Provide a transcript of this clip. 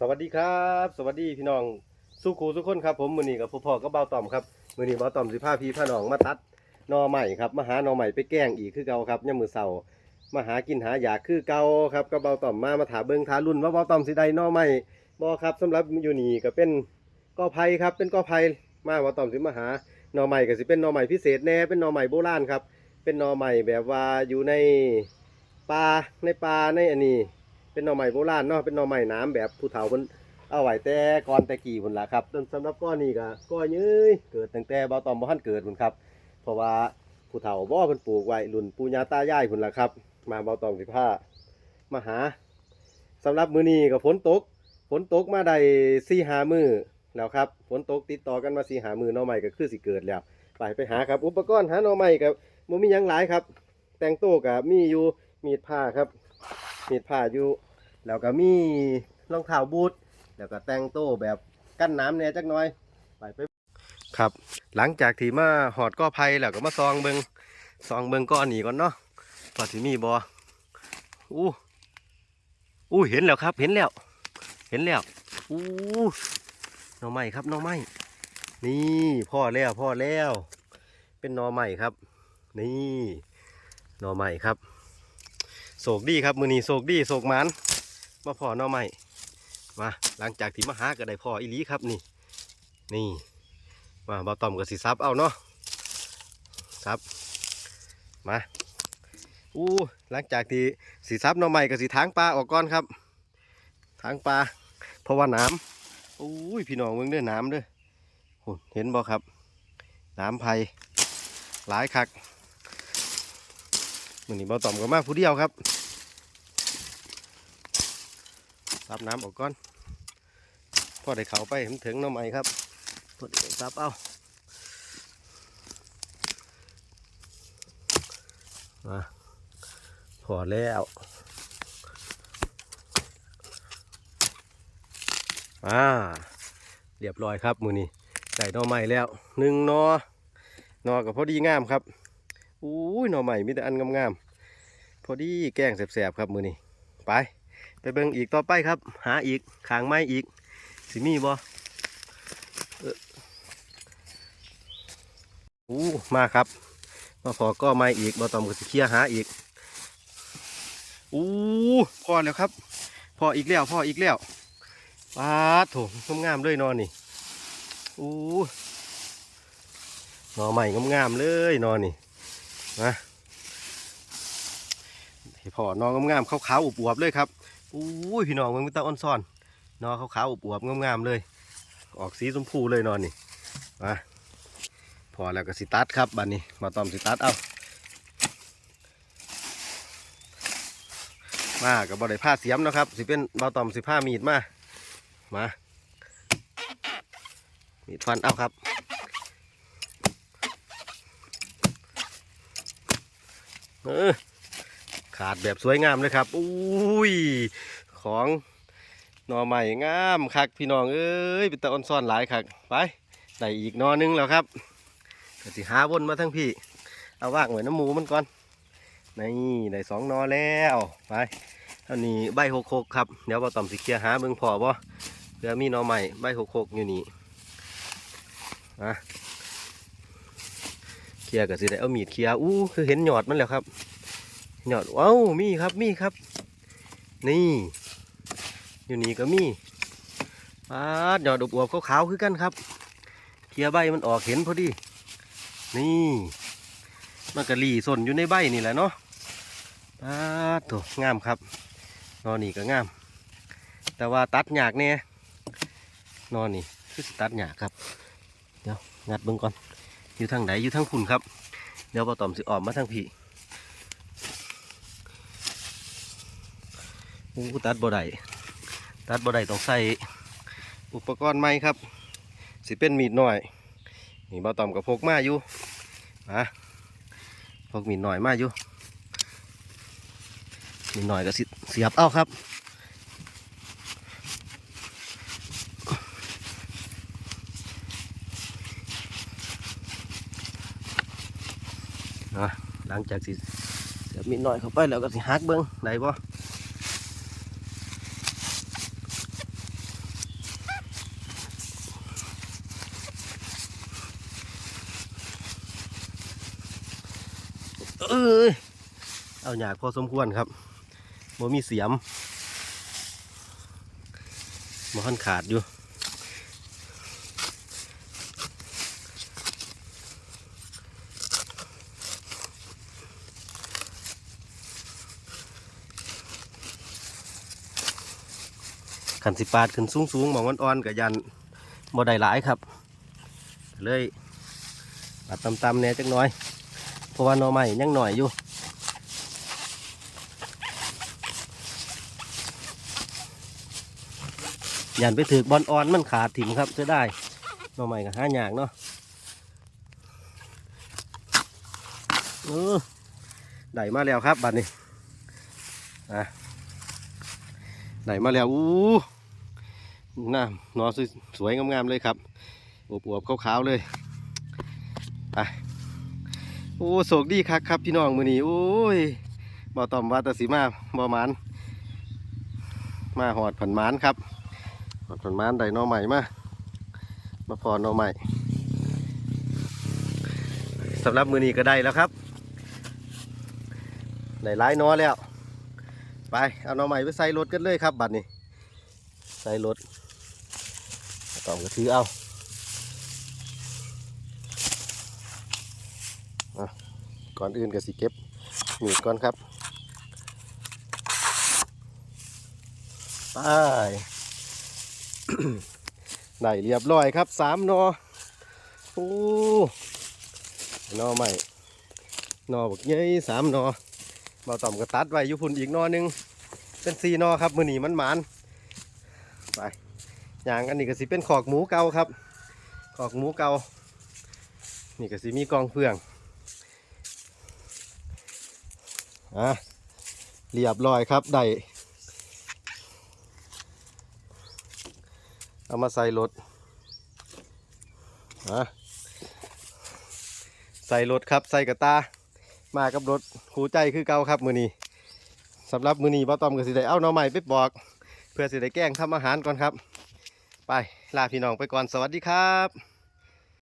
สวัสดีครับ สวัสดีพี่น้องสุขูสุขคนครับผมมือนี้กับพ่อพ่อกับเบาต่อมครับมือนี้เบาต่อมสิพาพี่พาน้องมาตัดนอใหม่ครับมาหานอใหม่ไปแกล้งอีกคือเก่าครับย่ามือเสามาหากินหาอยากคือเก่าครับกับเบาต่อมมามาถาเบิ้งท้ารุ่นว่าเบาต่อมสิได้นอใหม่บ่ครับสำหรับอยู่นี่ก็เป็นกอไผ่ครับเป็นกอไผ่มาเบาต่อมสิมาหานอใหม่ก็สิเป็นนอใหม่พิเศษแน่เป็นนอใหม่โบราณครับเป็นนอใหม่แบบว่าอยู่ในป่าในป่าในอันนี้ เป็นหน่อใหม่โบราณเนาะเป็นหน่อใหม่น้ำแบบผู้เฒ่าเพิ่นเอาไว้แต่ก่อนแต่กี่พุ่นล่ะครับสำหรับก้อนนี้ก็ก้อยเย้ยเกิดตั้งแต่เบาตอมบ่ทันเกิดพุ่นครับ เพราะว่าผู้เฒ่าบ่เพิ่นปลูกไว้รุ่นปู่ย่าตายายพุ่นล่ะครับ มาเบาตอมสิพามาหาสำหรับมื้อนี้ก็ฝนตกฝนตกมาได้4-5มื้อแล้วครับฝนตกติดต่อกันมา4-5มื้อน่อใหม่ก็คือสิเกิดแล้ว ไปไปหาครับ อุปกรณ์หาน่อใหม่ก็บ่มีหยังหลายครับ แต่งโต๊ะก็มีอยู่มีดผ้าครับ มีดผ้าอยู่ แล้วก็มีรองเท้าบูทแล้วก็แต่งโต้แบบกั้นน้ำเนี่ยจักหน่อยไปไปครับ หลังจากที่มาหอดก้อไผ่แล้วก็มาซองเบิงซองเบิงก้อนนี้ก่อนเนาะพอสิมีบออู้อู้เห็นแล้วครับ เห็นแล้ว เห็นแล้วอู้หน่อไม้ครับหน่อไม้นี่พ่อแล้วพ่อแล้ว เป็นหน่อไม้ครับ นี่หน่อไม้ครับ โศกดีครับมือนี้โศกดีโศกมันมาพ่อหน่อใหม่มาหลังจากที่มาหาก็ได้พ่ออีลีครับนี่ นี่มาบาต่อมกับสีซับเอาเนาะซับมาอู้หลังจากที่สีซับหน่อใหม่กับสีทางปลาออกก่อนครับทางปลาเพราะว่าน้ำอู้ยพี่น้องเมืองเด้อน้ำเด้อเห็นบ่ครับน้ำไผ่หลายคัก มือนี้เบาต่อมก็มาผู้เดียวครับซับน้ำออกก่อนพอได้เขาไปผมถึงน้องใหม่ครับพอได้ซับเอามาพอแล้วอ่าเรียบร้อยครับมือนี้ใส่นอใหม่แล้วหนึ่งนอนอกับพอดีงามครับ อุ้ยหน่อใหม่มีแต่อันงามๆพอดีแกงแสบๆครับมือนี้ไป ไปเบิ่งอีกต่อไปครับ หาอีกขางไม้อีกสิมีบ่เอ้ออู้มาครับมาพอก็ไม้อีกบ่ตองก็สิเคลียหาอีกอู้พอแล้วครับพออีกแล้วพออีกแล้วปาดโถงามๆเลยนอนนี่อู้หนอใหม่งามๆเลยนอนนี่ มาให้พอนอนงามๆขาวๆอวบๆเลยครับอุ้ยพี่น้องมันมีตาอ่อนซ่อนนอขาวๆอวบๆงามๆเลย ออกสีชมพูเลยนอนนี่มาพอแล้วก็สิตัดครับบัดนี้มาตอมสิตัดเอามากับบอได้ผ้าเสียมนะครับ สิเป็นเบาตอมสิผ้ามีดมา มา มีดฟันเอาครับ เออขาดแบบสวยงามเลยครับอุ้ยของนอใหม่งามคักพี่น้องเอ้ยเป็นตะออนซ่อนหลายคักไปได้อีกนอหนึงแล้วครับก็สิหาวนมาทั้งพี่ เอาว่างไว้น้ำหมูมันก่อนนี่ได้สองนอแล้วไปอันนี้ใบหกหกครับเดี๋ยวเราต่อมสิเคียหาเบิ่งพอบ่เดี๋ยวมีนอใหม่ใบหกหกอยู่นี่อะ เคลียร์ก็สิได้เอามีดเคลียอู้คือเห็นหยอดมันแล้วครับ หยอดว้าวมีครับมีครับ นี่ อยู่นี่ก็มีปาดหยอดอบอวบๆขาวๆคือกันครับเคลียใบมันออกเห็นพอดี นี่มันกะลีสนอยู่ในใบนี่แหละเนาะปาดโถงามครับนอนนี่ก็งาม แต่ว่าตัดหยากเนี่ยนอนนี่คือตัดหยากครับเดี๋ยวงัดเบิ่งก่อน อยู่ทางไหนอยู่ทางคุณครับ เดี๋ยวปตอมสิออกมาทางพี่อู้ตัดบ่ได้ตัดบ่ได้ต้องใส่อุปกรณ์ใหม่ครับ สิเป็นมีดหน่อยนี่บ่าต่อมกับพกมาอยู่มาพกมีดหน่อยมาอยู่มีดหน่อยก็สิเสียบเอาครับ หลังจากสิเสียมีน้อยเข้าไปแล้วก็สิฮักเบิ้งได้บ่เออเอายากพอสมควรครับโมมีเสียมบ่ค่อนขาดอยู่ ขันสิปาดขึ้นสูงสูงๆมองอ่อนๆกับยันบ่ได้หลายครับ เลยปาดตำๆเนี่ยจักน้อย เพราะว่าหน่อใหม่ยังหน่อยอยู่ยันไปถือบอลอ่อนมันขาดถิ่มครับจะได้หน่อใหม่กับห้าหยากเนาะเออได้มาแล้วครับบัดนี้อะไหนมาแล้วอู้ น้ำนอสวยๆงามๆเลยครับอวบๆขาวๆเลยไปโอ้โศกดีคักครับพี่น้องมือนี้โอ้ยบ่ต่อมวาตสีมาบ่หมานมาหอดผันหมานครับหอดผันหมานได้นอใหม่มามาพอนอใหม่สำหรับมือนี้ก็ได้แล้วครับได้หลายนอแล้ว ไปเอานอใหม่ไปใส่รถกันเลยครับบัดนี้ใส่รถ ต่อมก็ถือเอาก่อนอื่นก็สิเก็บหมีก่อนครับไปได้เรียบร้อยครับสามนอโอ้นอใหม่นอบักเย้ยสามนอมาต่อมก็ตัดไว้ยู่พุ่นอีกนอหนึง เป็นซีนอครับ มือหนีมันหมานไป อย่างอันนี้ก็สิเป็นขอกหมูเก่าครับขอกหมูเก่านี่ก็สิมีกองเฟืองอะเรียบร้อยครับได้เอามาใส่รถอะใส่รถครับใส่กระตา มากับรถคูใจคือเก่าครับมือนี้สำหรับมือนี้ป้าตอมก็สิได้เอาหน่อใหม่ไปบอก เพื่อสิได้แกล้งทำอาหารก่อนครับ ไปลาพี่น้องไปก่อนสวัสดีครับ